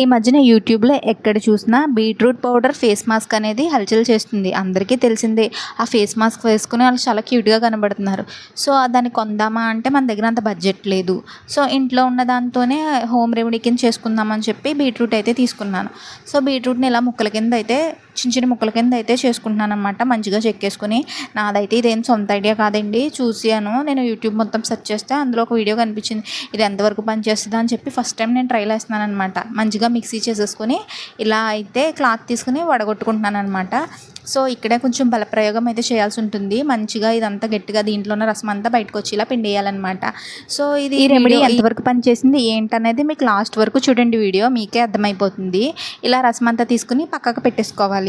ఈ మధ్యన యూట్యూబ్లో ఎక్కడ చూసినా బీట్రూట్ పౌడర్ ఫేస్ మాస్క్ అనేది హల్చల్ చేస్తుంది. అందరికీ తెలిసిందే ఆ ఫేస్ మాస్క్ వేసుకుని వాళ్ళు చాలా క్యూట్గా కనబడుతున్నారు. సో దాన్ని కొందామా అంటే మన దగ్గర అంత బడ్జెట్ లేదు. సో ఇంట్లో ఉన్న దాంతోనే హోమ్ రెమెడీ కింద చేసుకుందామని చెప్పి బీట్రూట్ అయితే తీసుకున్నాను. సో బీట్రూట్ని ఇలా ముక్కల కింద అయితే చిన్న చిన్న ముక్కల కింద అయితే చేసుకుంటున్నాను అనమాట మంచిగా చెక్కేసుకుని నాదైతే ఇదేం సొంత ఐడియా కాదండి. చూసాను నేను యూట్యూబ్ మొత్తం సెర్చ్ చేస్తే అందులో ఒక వీడియో కనిపించింది. ఇది ఎంతవరకు పనిచేస్తుందా అని చెప్పి ఫస్ట్ టైం నేను ట్రైల్ వేస్తున్నాను అనమాట మంచిగా మిక్సీ చేసేసుకొని ఇలా అయితే క్లాత్ తీసుకుని వడగొట్టుకుంటున్నాను అనమాట సో ఇక్కడే కొంచెం బలప్రయోగం అయితే చేయాల్సి ఉంటుంది. మంచిగా ఇదంతా గట్టిగా దీంట్లో ఉన్న రసం అంతా బయటకు వచ్చి ఇలా పిండేయాలన్నమాట. సో ఇది ఈ రెమెడీ ఎంతవరకు పనిచేసింది ఏంటనేది మీకు లాస్ట్ వరకు చూడండి వీడియో. మీకే అర్థమైపోతుంది. ఇలా రసం అంతా తీసుకుని పక్కకు పెట్టేసుకోవాలి.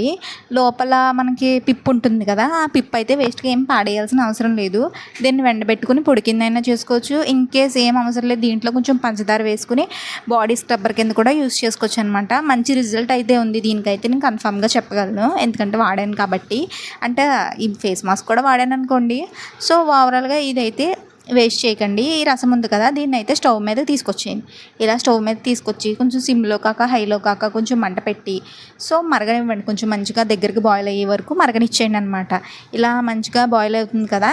లోపల మనకి పిప్పు ఉంటుంది కదా ఆ పిప్పు అయితే వేస్ట్గా ఏం పాడేయాల్సిన అవసరం లేదు. దీన్ని వెండబెట్టుకుని పొడి కిందైనా చేసుకోవచ్చు. ఇన్ కేస్ ఏం అవసరం లేదు దీంట్లో కొంచెం పంచదార వేసుకుని బాడీ స్క్రబ్బర్ కింద కూడా యూస్ చేసుకోవచ్చు అనమాట మంచి రిజల్ట్ అయితే ఉంది. దీనికైతే నేను కన్ఫామ్గా చెప్పగలను. ఎందుకంటే వాడాను కాబట్టి. అంటే ఈ ఫేస్ మాస్క్ కూడా వాడాను అనుకోండి. సో ఓవరాల్గా ఇదైతే వేస్ట్ చేయకండి. ఈ రసం ఉంది కదా దీన్ని అయితే స్టవ్ మీద తీసుకొచ్చేయండి. ఇలా స్టవ్ మీద తీసుకొచ్చి కొంచెం సిమ్లో కాక హైలో కాక కొంచెం మంట పెట్టి సో మరగనివ్వండి. కొంచెం మంచిగా దగ్గరికి బాయిల్ అయ్యే వరకు మరగనిచ్చేయండి అనమాట ఇలా మంచిగా బాయిల్ అవుతుంది కదా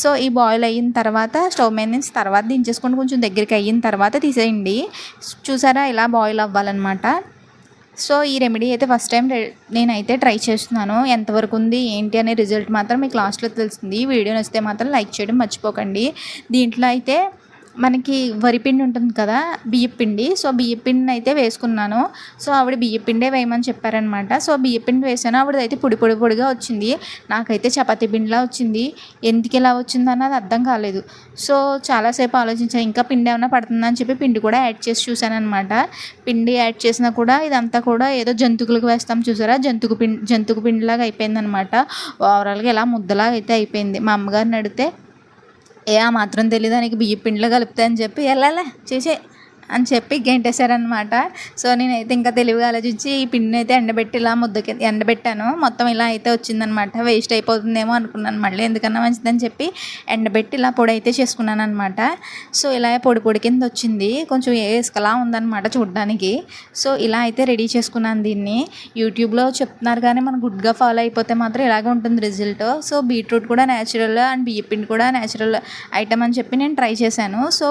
సో ఈ బాయిల్ అయిన తర్వాత స్టవ్ మీద నుంచి తర్వాత దించేసుకొని కొంచెం దగ్గరికి అయిన తర్వాత తీసేయండి. చూసారా ఇలా బాయిల్ అవ్వాలన్నమాట. సో ఈ రెమెడీ అయితే ఫస్ట్ టైం నేనైతే ట్రై చేస్తున్నాను. ఎంతవరకు ఉంది ఏంటి అనే రిజల్ట్ మాత్రం మీకు లాస్ట్లో తెలుస్తుంది. వీడియో నచ్చితే మాత్రం లైక్ చేయడం మర్చిపోకండి. దీంట్లో అయితే మనకి వరిపిండి ఉంటుంది కదా బియ్యపిండి సో బియ్యపిండిని అయితే వేసుకున్నాను. సో ఆవిడ బియ్యపిండే వేయమని చెప్పారనమాట సో బియ్యపిండి వేసాను. ఆవిడ అయితే పొడి పొడి పొడిగా వచ్చింది. నాకైతే చపాతి పిండిలా వచ్చింది. ఎందుకు ఇలా వచ్చింది అన్నది అర్థం కాలేదు. సో చాలాసేపు ఆలోచించాను ఇంకా పిండి ఏమైనా పడుతుందని చెప్పి పిండి కూడా యాడ్ చేసి చూశాను అనమాట పిండి యాడ్ చేసినా కూడా ఇదంతా కూడా ఏదో జంతుకులకు వేస్తాం చూసారా? జంతుకు పిండి జంతుకు పిండిలాగా అయిపోయింది అనమాట ఓవరాల్గా ఇలా ముద్దలాగా అయితే అయిపోయింది. మా అమ్మగారిని అడిగితే ఏ ఆ మాత్రం తెలియదానికి బియ్య పిండిలో కలుపుతా అని చెప్పి వెళ్ళాలే చేసే అని చెప్పి గెంటేశారనమాట సో నేనైతే ఇంకా తెలివిగా ఆలోచించి ఈ పిండిని అయితే ఎండబెట్టి ఇలా ముద్దకి ఎండబెట్టాను. మొత్తం ఇలా అయితే వచ్చిందనమాట వేస్ట్ అయిపోతుందేమో అనుకున్నాను మళ్ళీ. ఎందుకన్నా మంచిదని చెప్పి ఎండబెట్టి ఇలా పొడి అయితే చేసుకున్నాను అనమాట సో ఇలా పొడి పొడి కింద వచ్చింది. కొంచెం ఇసుకలా ఉందన్నమాట చూడడానికి. సో ఇలా అయితే రెడీ చేసుకున్నాను దీన్ని. యూట్యూబ్లో చెప్తున్నారు కానీ మనం గుడ్గా ఫాలో అయిపోతే మాత్రం ఇలాగే ఉంటుంది రిజల్ట్. సో బీట్రూట్ కూడా న్యాచురల్ అండ్ బియ్య పిండి కూడా న్యాచురల్ ఐటమ్ అని చెప్పి నేను ట్రై చేశాను. సో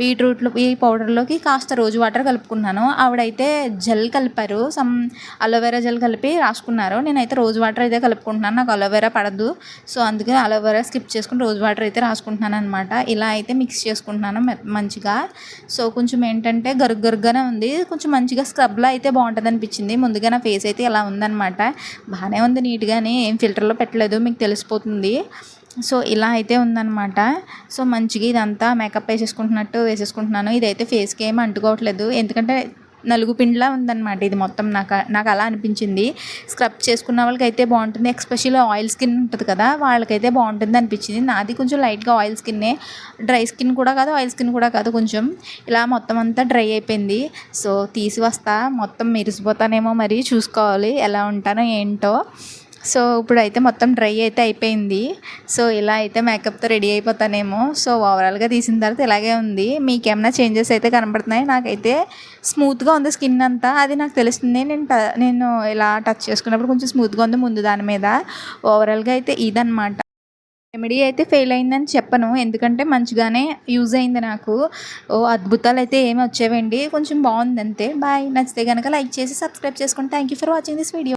బీట్రూట్లు ఈ పౌడర్లోకి కాస్త రోజు వాటర్ కలుపుకున్నాను. ఆవిడైతే జెల్ కలిపారు. సమ్ అలోవెరా జెల్ కలిపి రాసుకున్నారు. నేనైతే రోజు వాటర్ అయితే కలుపుకుంటున్నాను. నాకు అలోవెరా పడదు. సో అందుకే అలోవెరా స్కిప్ చేసుకుని రోజు వాటర్ అయితే రాసుకుంటున్నాను అనమాట ఇలా అయితే మిక్స్ చేసుకుంటున్నాను మంచిగా. సో కొంచెం ఏంటంటే గరుగ్ గరుగ్గానే ఉంది. కొంచెం మంచిగా స్క్రబ్లో అయితే బాగుంటుంది అనిపించింది. ముందుగా నా ఫేస్ అయితే ఇలా ఉందన్నమాట. బాగానే ఉంది నీట్గానే. ఏం ఫిల్టర్లో పెట్టలేదు. మీకు తెలిసిపోతుంది. సో ఇలా అయితే ఉందన్నమాట. సో మంచిగా ఇదంతా మేకప్ వేసేసుకుంటున్నట్టు వేసేసుకుంటున్నాను. ఇదైతే ఫేస్కి ఏమి అంటుకోవట్లేదు. ఎందుకంటే నలుగు పిండిలా ఉందన్నమాట ఇది మొత్తం. నాకు నాకు అలా అనిపించింది. స్క్రబ్ చేసుకున్న వాళ్ళకి అయితే బాగుంటుంది. ఎక్స్పెషల్లీ ఆయిల్ స్కిన్ ఉంటుంది కదా వాళ్ళకైతే బాగుంటుంది అనిపించింది. నాది కొంచెం లైట్గా ఆయిల్ స్కిన్నే డ్రై స్కిన్ కూడా కాదు ఆయిల్ స్కిన్ కూడా కాదు కొంచెం. ఇలా మొత్తం అంతా డ్రై అయిపోయింది. సో తీసి వస్తా. మొత్తం మెరిసిపోతానేమో మరి చూసుకోవాలి. ఎలా ఉంటానో ఏంటో. సో ఇప్పుడు అయితే మొత్తం డ్రై అయితే అయిపోయింది. సో ఇలా అయితే మేకప్తో రెడీ అయిపోతానేమో. సో ఓవరాల్గా తీసిన తర్వాత ఇలాగే ఉంది. మీకేమైనా చేంజెస్ అయితే కనపడుతున్నాయి నాకైతే స్మూత్గా ఉంది స్కిన్ అంతా. అది నాకు తెలుస్తుంది. నేను నేను ఇలా టచ్ చేసుకున్నప్పుడు కొంచెం స్మూత్గా ఉంది ముందు దాని మీద. ఓవరాల్గా అయితే ఇదనమాట రెమెడీ అయితే ఫెయిల్ అయిందని చెప్పను. ఎందుకంటే మంచిగానే యూజ్ అయింది నాకు. ఓ అద్భుతాలు అయితే ఏమి వచ్చేవండి. కొంచెం బాగుంది అంతే. బాయ్. నచ్చితే కనుక లైక్ చేసి సబ్స్క్రైబ్ చేసుకోండి thank you for watching this video.